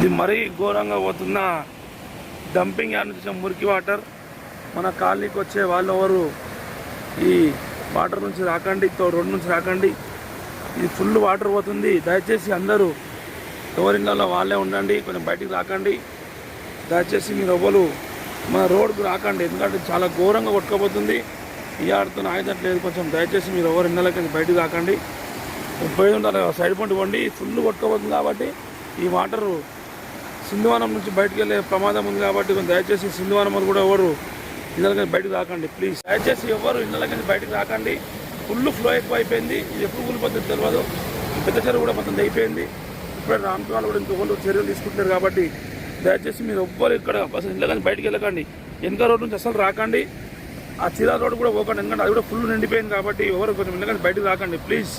ఇది మరీ ఘోరంగా పోతున్న డంపింగ్ యార్డ్ నుంచి మురికి వాటర్. మన కాలనీకి వచ్చే వాళ్ళు ఎవరు ఈ వాటర్ నుంచి రాకండి తో రోడ్డు నుంచి రాకండి. ఇది ఫుల్ వాటర్ పోతుంది. దయచేసి అందరూ ఎవరిళ్ళలో వాళ్ళే ఉండండి కొంచెం బయటికి రాకండి. దయచేసి మీరు ఎవ్వరు మన రోడ్కు రాకండి ఎందుకంటే చాలా ఘోరంగా కొట్టుకోబోతుంది ఈ ఆడుతున్న ఆయుధం లేదు కొంచెం. దయచేసి మీరు ఎవరు ఇళ్ళకి బయటికి రాకండి. పోయి ఉంటారు సైడ్ పంట పండి. ఫుల్ కొట్టుకోబోతుంది కాబట్టి ఈ వాటరు సింధువనం నుంచి బయటకు వెళ్ళే ప్రమాదం ఉంది కాబట్టి దయచేసి సింధువనం అని కూడా ఎవరు ఇళ్ళకి బయటకు రాకండి ప్లీజ్ దయచేసి ఎవరు ఇళ్ళకి బయటకు రాకండి. ఫుల్ ఫ్లో ఎక్కువ అయిపోయింది ఇది ఎప్పుడు కూలిపోతుంది తెలియదు పెద్ద చెరువు కూడా మొత్తం అయిపోయింది. ఇప్పుడు రామకుమార్ కూడా ఇంకొకరు చర్యలు తీసుకుంటున్నారు కాబట్టి దయచేసి మీరు ఎవ్వరు ఇక్కడ అసలు ఇళ్ళకి బయటకు వెళ్ళకండి. వెనక రోడ్ నుంచి అసలు రాకండి. ఆ చీరా రోడ్ కూడా పోకండి. ఎందుకంటే అది కూడా ఫుల్ నిండిపోయింది కాబట్టి ఎవరు కొంచెం ఇళ్ళకి బయటకు రాకండి ప్లీజ్